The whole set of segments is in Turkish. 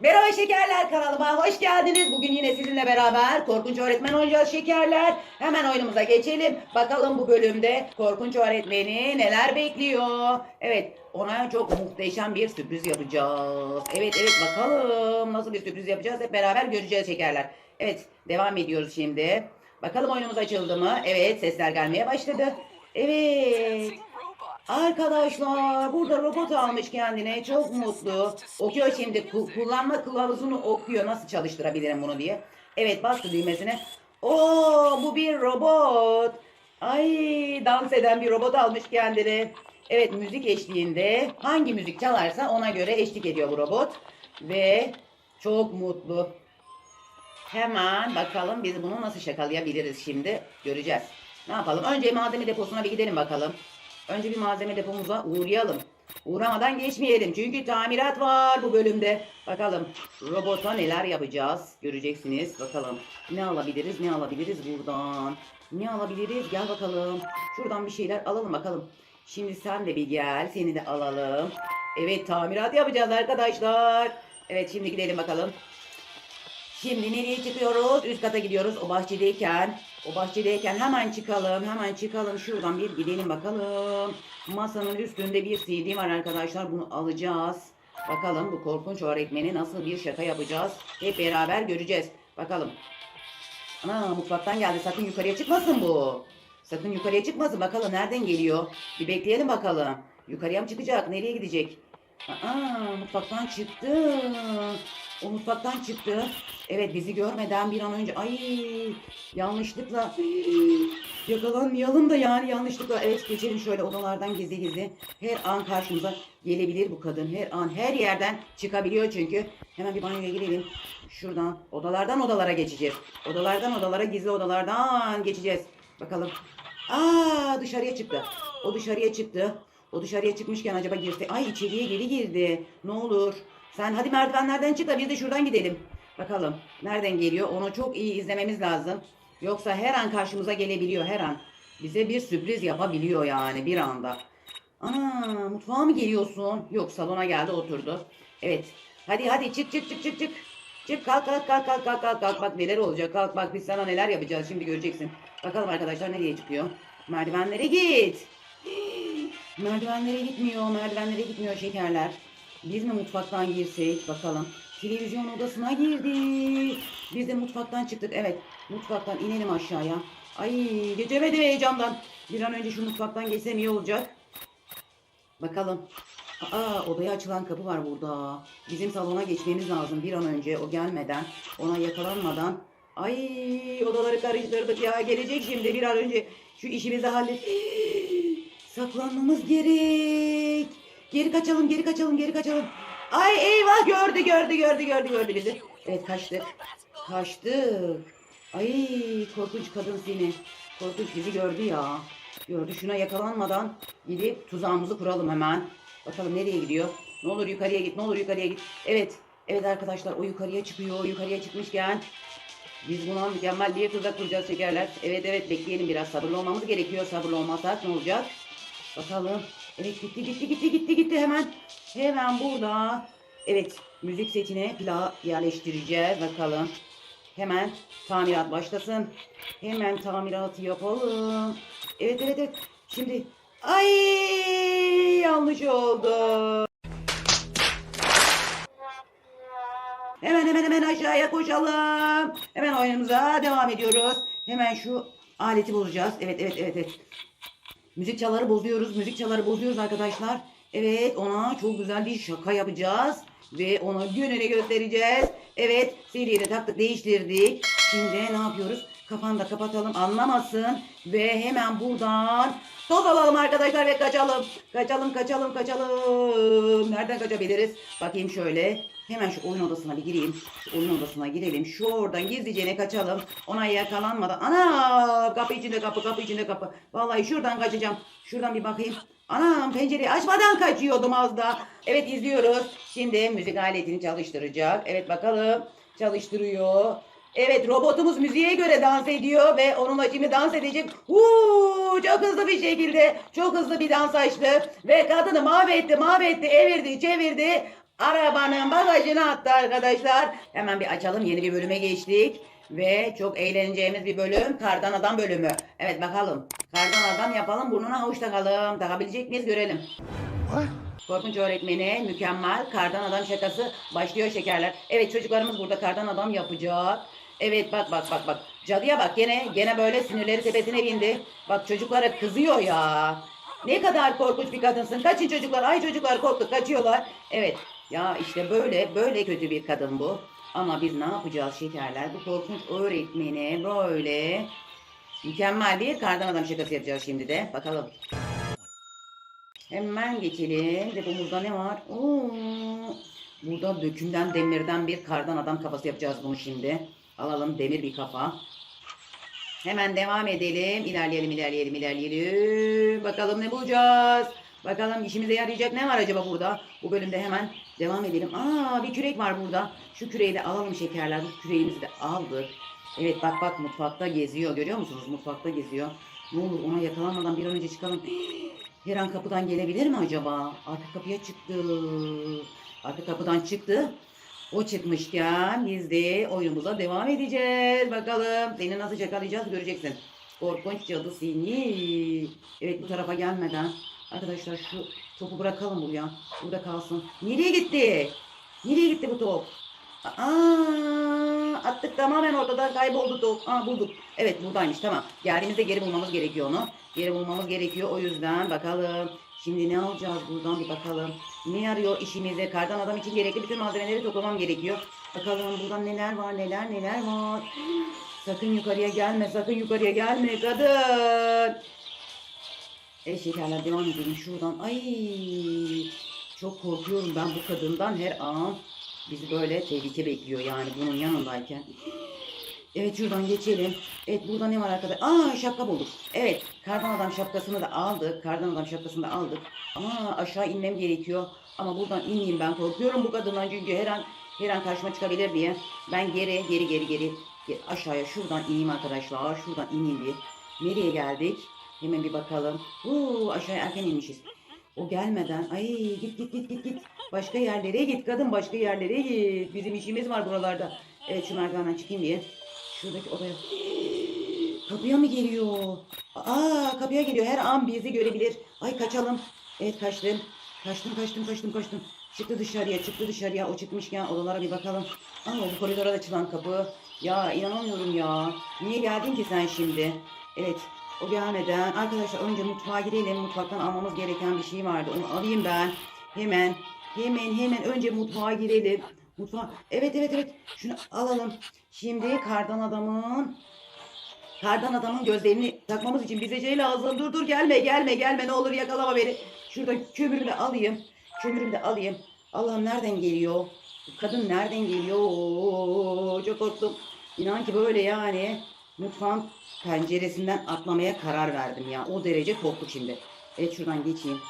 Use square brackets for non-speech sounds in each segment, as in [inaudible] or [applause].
Merhaba şekerler kanalıma hoş geldiniz. Bugün yine sizinle beraber korkunç öğretmen oynayacağız şekerler. Hemen oyunumuza geçelim. Bakalım bu bölümde korkunç öğretmeni neler bekliyor. Evet ona çok muhteşem bir sürpriz yapacağız. Evet evet bakalım nasıl bir sürpriz yapacağız hep beraber göreceğiz şekerler. Evet devam ediyoruz şimdi. Bakalım oyunumuz açıldı mı? Evet sesler gelmeye başladı. Evet. Arkadaşlar burada robot almış kendine çok mutlu. Okuyor şimdi ku- kullanma kılavuzunu okuyor nasıl çalıştırabilirim bunu diye. Evet bastı düğmesine. Oo bu bir robot. Ay dans eden bir robot almış kendine. Evet müzik eşliğinde hangi müzik çalarsa ona göre eşlik ediyor bu robot. Ve çok mutlu. Hemen bakalım biz bunu nasıl şakalayabiliriz şimdi göreceğiz. Ne yapalım? Önce malzeme deposuna bir gidelim bakalım. Önce bir malzeme depomuza uğrayalım. Uğramadan geçmeyelim çünkü tamirat var bu bölümde. Bakalım robota neler yapacağız göreceksiniz. Bakalım ne alabiliriz ne alabiliriz buradan. Ne alabiliriz gel bakalım. Şuradan bir şeyler alalım bakalım. Şimdi sen de bir gel seni de alalım. Evet tamirat yapacağız arkadaşlar. Evet şimdi gidelim bakalım. Şimdi nereye çıkıyoruz? Üst kata gidiyoruz. O bahçedeyken, o bahçedeyken hemen çıkalım. Hemen çıkalım. Şuradan bir gidelim bakalım. Masanın üstünde bir CD var arkadaşlar. Bunu alacağız. Bakalım bu korkunç öğretmeni nasıl bir şaka yapacağız. Hep beraber göreceğiz. Bakalım. Ana mutfaktan geldi. Sakın yukarıya çıkmasın bu. Sakın yukarıya çıkmasın. Bakalım nereden geliyor. Bir bekleyelim bakalım. Yukarıya mı çıkacak? Nereye gidecek? Aa, mutfaktan çıktı. O mutfaktan çıktı. Evet bizi görmeden bir an önce ay yanlışlıkla [gasps] yakalanmayalım da yani yanlışlıkla evet geçelim şöyle odalardan gizli gizli. Her an karşımıza gelebilir bu kadın. Her an her yerden çıkabiliyor çünkü. Hemen bir banyoya girelim. Şuradan odalardan odalara geçeceğiz. Odalardan odalara gizli odalardan geçeceğiz. Bakalım. Aa dışarıya çıktı. O dışarıya çıktı. O dışarıya çıkmışken acaba girse. Ay içeriye geri girdi. Ne olur. Sen hadi merdivenlerden çık da biz de şuradan gidelim. Bakalım nereden geliyor onu çok iyi izlememiz lazım. Yoksa her an karşımıza gelebiliyor her an. Bize bir sürpriz yapabiliyor yani bir anda. Ana mutfağa mı geliyorsun? Yok salona geldi oturdu. Evet. Hadi hadi çık çık çık çık çık. Çık kalk kalk kalk kalk kalk kalk kalk bak neler olacak kalk bak biz sana neler yapacağız şimdi göreceksin. Bakalım arkadaşlar nereye çıkıyor? Merdivenlere git. [gasps] Merdivenlere gitmiyor merdivenlere gitmiyor şekerler. Biz mi mutfaktan girsek bakalım. Televizyon odasına girdi. Biz de mutfaktan çıktık. Evet mutfaktan inelim aşağıya. Ay geçemedim heyecandan. Bir an önce şu mutfaktan geçsem iyi olacak. Bakalım. Aa odaya açılan kapı var burada. Bizim salona geçmemiz lazım bir an önce o gelmeden. Ona yakalanmadan. Ay odaları karıştırdık ya. Gelecek şimdi bir an önce şu işimizi hallet. [gasps] Saklanmamız gerek. Geri kaçalım, geri kaçalım, geri kaçalım. Ay eyvah gördü, gördü, gördü, gördü, gördü bizi. Evet kaçtık. Kaçtık. Ay korkunç kadın seni. Korkunç bizi gördü ya. Gördü şuna yakalanmadan gidip tuzağımızı kuralım hemen. Bakalım nereye gidiyor? Ne olur yukarıya git, ne olur yukarıya git. Evet, evet arkadaşlar o yukarıya çıkıyor. Yukarıya çıkmışken biz buna mükemmel bir tuzak kuracağız şekerler. Evet evet bekleyelim biraz sabırlı olmamız gerekiyor. Sabırlı olmazsak ne olacak? Bakalım. Evet gitti gitti gitti gitti gitti hemen. Hemen burada. Evet müzik setine plağı yerleştireceğiz. Bakalım. Hemen tamirat başlasın. Hemen tamiratı yapalım. Evet evet evet. Şimdi ay yanlış oldu. Hemen hemen hemen aşağıya koşalım. Hemen oyunumuza devam ediyoruz. Hemen şu aleti bozacağız. Evet evet evet evet. Müzik çaları bozuyoruz. Müzik çaları bozuyoruz arkadaşlar. Evet ona çok güzel bir şaka yapacağız. Ve ona gününü göstereceğiz. Evet seriyi de taktık değiştirdik. Şimdi ne yapıyoruz? Kafanı da kapatalım anlamasın. Ve hemen buradan toz alalım arkadaşlar ve kaçalım. Kaçalım kaçalım kaçalım. Nereden kaçabiliriz? Bakayım şöyle. Hemen şu oyun odasına bir gireyim. Şu oyun odasına girelim. Şu oradan gizlice kaçalım. Ona yakalanmadan. Ana kapı içinde kapı kapı içinde kapı. Vallahi şuradan kaçacağım. Şuradan bir bakayım. Anam pencereyi açmadan kaçıyordum az da. Evet izliyoruz. Şimdi müzik aletini çalıştıracak. Evet bakalım. Çalıştırıyor. Evet robotumuz müziğe göre dans ediyor ve onunla şimdi dans edecek. Uuu çok hızlı bir şekilde çok hızlı bir dans açtı ve kadını mahvetti mahvetti evirdi çevirdi. arabanın bagajına attı arkadaşlar. Hemen bir açalım. Yeni bir bölüme geçtik. Ve çok eğleneceğimiz bir bölüm. Kardan adam bölümü. Evet bakalım. Kardan adam yapalım. Burnuna havuç takalım. Takabilecek miyiz görelim. What? Korkunç öğretmeni mükemmel kardan adam şakası başlıyor şekerler. Evet çocuklarımız burada kardan adam yapacak. Evet bak bak bak bak. Cadıya bak gene gene böyle sinirleri tepesine bindi. Bak çocuklara kızıyor ya. Ne kadar korkunç bir kadınsın. Kaçın çocuklar. Ay çocuklar korktu kaçıyorlar. Evet ya işte böyle böyle kötü bir kadın bu. Ama biz ne yapacağız şekerler? Bu korkunç öğretmeni böyle mükemmel bir kardan adam şakası yapacağız şimdi de. Bakalım. Hemen geçelim. Depomuzda ne var? Oo, burada dökümden demirden bir kardan adam kafası yapacağız bunu şimdi. Alalım demir bir kafa. Hemen devam edelim. İlerleyelim, ilerleyelim, ilerleyelim. Bakalım ne bulacağız? Bakalım işimize yarayacak ne var acaba burada? Bu bölümde hemen devam edelim. Aa bir kürek var burada. Şu küreği de alalım şekerler. Bu küreğimizi de aldık. Evet bak bak mutfakta geziyor. Görüyor musunuz? Mutfakta geziyor. Ne olur ona yakalanmadan bir an önce çıkalım. [gasps] Her an kapıdan gelebilir mi acaba? Arka kapıya çıktı. Arka kapıdan çıktı. O çıkmışken biz de oyunumuza devam edeceğiz. Bakalım seni nasıl yakalayacağız göreceksin. Korkunç cadı seni. Evet bu tarafa gelmeden. Arkadaşlar şu topu bırakalım buraya. Burada kalsın. Nereye gitti? Nereye gitti bu top? Aa, attık tamamen ortadan kayboldu top. Aa, bulduk. Evet buradaymış tamam. Geldiğimizde geri bulmamız gerekiyor onu. Geri bulmamız gerekiyor. O yüzden bakalım. Şimdi ne alacağız buradan bir bakalım. Ne yarıyor işimize? Kardan adam için gerekli bütün malzemeleri toplamam gerekiyor. Bakalım buradan neler var neler neler var. Sakın yukarıya gelme sakın yukarıya gelme kadın. Evet şekerler devam edelim şuradan. Ay çok korkuyorum ben bu kadından her an. Bizi böyle tehlike bekliyor yani bunun yanındayken. Evet şuradan geçelim. Evet burada ne var arkadaşlar? Aa şapka bulduk. Evet kardan adam şapkasını da aldık. Kardan adam şapkasını da aldık. Ama aşağı inmem gerekiyor. Ama buradan ineyim ben korkuyorum bu kadından çünkü her an her an karşıma çıkabilir diye. Ben geri geri geri geri, geri aşağıya şuradan ineyim arkadaşlar. Şuradan ineyim bir. Nereye geldik? Hemen bir bakalım. Uuu aşağıya erken inmişiz. O gelmeden ay git git git git git. Başka yerlere git kadın başka yerlere git. Bizim işimiz var buralarda. Evet şu merdivenden çıkayım diye. Şuradaki odaya. Kapıya mı geliyor? Aa kapıya geliyor. Her an bizi görebilir. Ay kaçalım. Evet kaçtım. Kaçtım kaçtım kaçtım kaçtım. Çıktı dışarıya çıktı dışarıya. O çıkmışken odalara bir bakalım. Aa bu koridora açılan kapı. Ya inanamıyorum ya. Niye geldin ki sen şimdi? Evet o gelmeden arkadaşlar önce mutfağa girelim. Mutfaktan almamız gereken bir şey vardı. Onu alayım ben. Hemen hemen hemen önce mutfağa girelim. Mutfağa. Evet evet evet. Şunu alalım. Şimdi kardan adamın kardan adamın gözlerini takmamız için bize şey lazım. Dur dur gelme gelme gelme ne olur yakalama beni. Şurada kömürümü de alayım. Kömürümü de alayım. Allah'ım nereden geliyor? Kadın nereden geliyor? Çok korktum. İnan ki böyle yani mutfağın penceresinden atlamaya karar verdim ya. O derece korktuk şimdi. Evet şuradan geçeyim.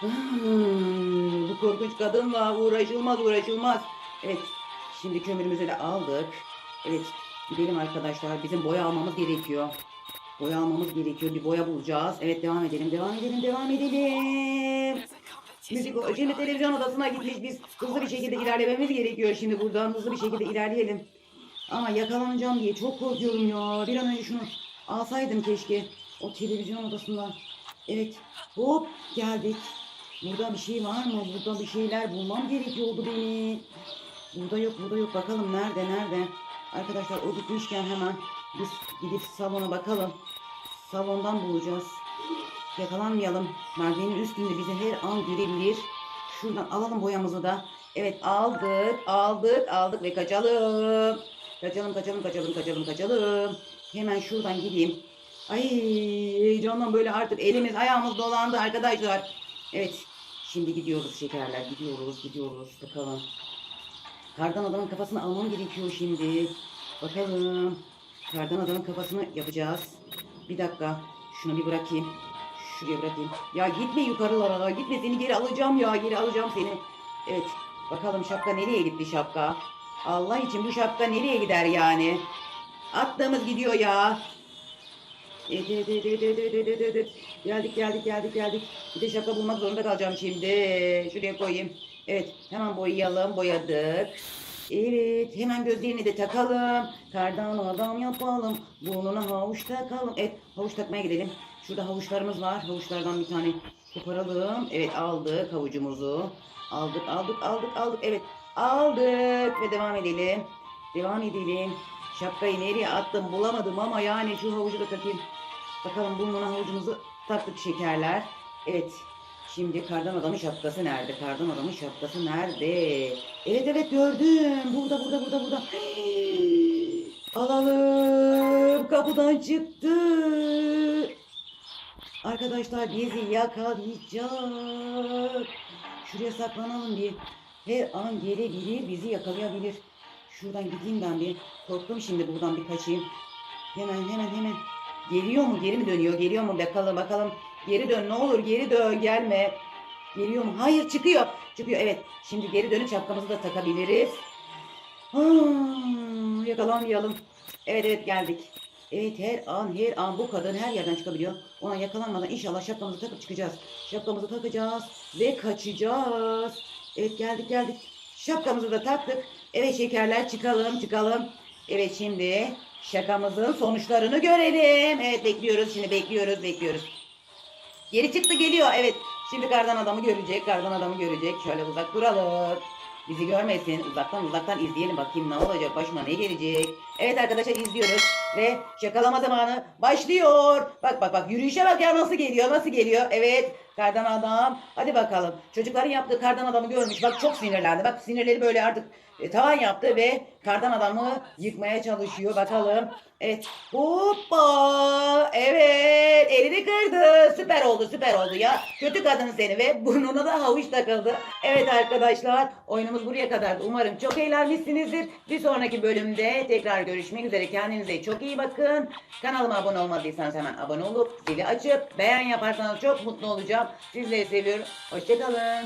Hmm, bu korkunç kadınla uğraşılmaz uğraşılmaz. Evet şimdi kömürümüzü de aldık. Evet gidelim arkadaşlar. Bizim boya almamız gerekiyor. Boya almamız gerekiyor. Bir boya bulacağız. Evet devam edelim devam edelim devam edelim. Müzik şimdi televizyon odasına gitmiş biz hızlı bir şekilde ilerlememiz gerekiyor şimdi buradan hızlı bir şekilde ilerleyelim. Ama yakalanacağım diye çok korkuyorum ya. Bir an önce şunu alsaydım keşke. O televizyon odasından. Evet. Hop geldik. Burada bir şey var mı? Burada bir şeyler bulmam gerekiyordu beni. Burada yok, burada yok. Bakalım nerede, nerede? Arkadaşlar o gitmişken hemen biz gidip salona bakalım. Salondan bulacağız. Yakalanmayalım. Merdivenin üstünde bizi her an görebilir. Şuradan alalım boyamızı da. Evet aldık, aldık, aldık ve kaçalım. Kaçalım, kaçalım, kaçalım, kaçalım, kaçalım. Hemen şuradan gideyim. Ay heyecandan böyle artık elimiz ayağımız dolandı arkadaşlar. Evet şimdi gidiyoruz şekerler gidiyoruz gidiyoruz bakalım. Kardan adamın kafasını almam gerekiyor şimdi. Bakalım. Kardan adamın kafasını yapacağız. Bir dakika. Şunu bir bırakayım. Şuraya bırakayım. Ya gitme yukarılara. Gitme seni geri alacağım ya. Geri alacağım seni. Evet. Bakalım şapka nereye gitti şapka? Allah için bu şapka nereye gider yani? Attığımız gidiyor ya. Evet, evet, evet, evet, evet, evet, evet, evet. Geldik geldik geldik geldik. Bir de şapka bulmak zorunda kalacağım şimdi. Şuraya koyayım. Evet hemen boyayalım. Boyadık. Evet hemen gözlerini de takalım. Kardan adam yapalım. Burnuna havuç takalım. Evet havuç takmaya gidelim. Şurada havuçlarımız var. Havuçlardan bir tane koparalım. Evet aldık havucumuzu. Aldık aldık aldık aldık. Evet aldık ve devam edelim. Devam edelim. Şapkayı nereye attım bulamadım ama yani şu havucu da takayım. Bakalım burnuna havucumuzu taktık şekerler. Evet. Şimdi kardan adamın şapkası nerede? Kardan adamın şapkası nerede? Evet evet gördüm. Burada burada burada burada. Alalım. Kapıdan çıktı. Arkadaşlar bizi yakalayacak. Şuraya saklanalım bir. Her an gelebilir, bizi yakalayabilir. Şuradan gideyim ben bir. Korktum şimdi buradan bir kaçayım. Hemen hemen hemen. Geliyor mu? Geri mi dönüyor? Geliyor mu? Bakalım bakalım. Geri dön ne olur geri dön gelme. Geliyor mu? Hayır çıkıyor. Çıkıyor evet. Şimdi geri dönüp şapkamızı da takabiliriz. Ah, yakalanmayalım. Evet evet geldik. Evet her an her an bu kadın her yerden çıkabiliyor. Ona yakalanmadan inşallah şapkamızı takıp çıkacağız. Şapkamızı takacağız ve kaçacağız. Evet geldik geldik. Şapkamızı da taktık. Evet şekerler çıkalım çıkalım. Evet şimdi şakamızın sonuçlarını görelim. Evet bekliyoruz şimdi bekliyoruz bekliyoruz. Geri çıktı geliyor evet. Şimdi kardan adamı görecek. Kardan adamı görecek. Şöyle uzak duralım. Bizi görmesin. Uzaktan uzaktan izleyelim bakayım ne olacak. Başıma ne gelecek. Evet arkadaşlar izliyoruz. Ve şakalama zamanı başlıyor. Bak bak bak yürüyüşe bak ya nasıl geliyor nasıl geliyor. Evet kardan adam. Hadi bakalım. Çocukların yaptığı kardan adamı görmüş. Bak çok sinirlendi. Bak sinirleri böyle artık e, tavan yaptı ve kardan adamı yıkmaya çalışıyor. Bakalım. Evet. Hoppa. Evet. Kırdı. Süper oldu süper oldu ya. Kötü kadın seni ve burnuna da havuç takıldı. Evet arkadaşlar oyunumuz buraya kadardı. Umarım çok eğlenmişsinizdir. Bir sonraki bölümde tekrar görüşmek üzere. Kendinize çok iyi bakın. Kanalıma abone olmadıysanız hemen abone olup zili açıp beğen yaparsanız çok mutlu olacağım. Sizleri seviyorum. Hoşçakalın.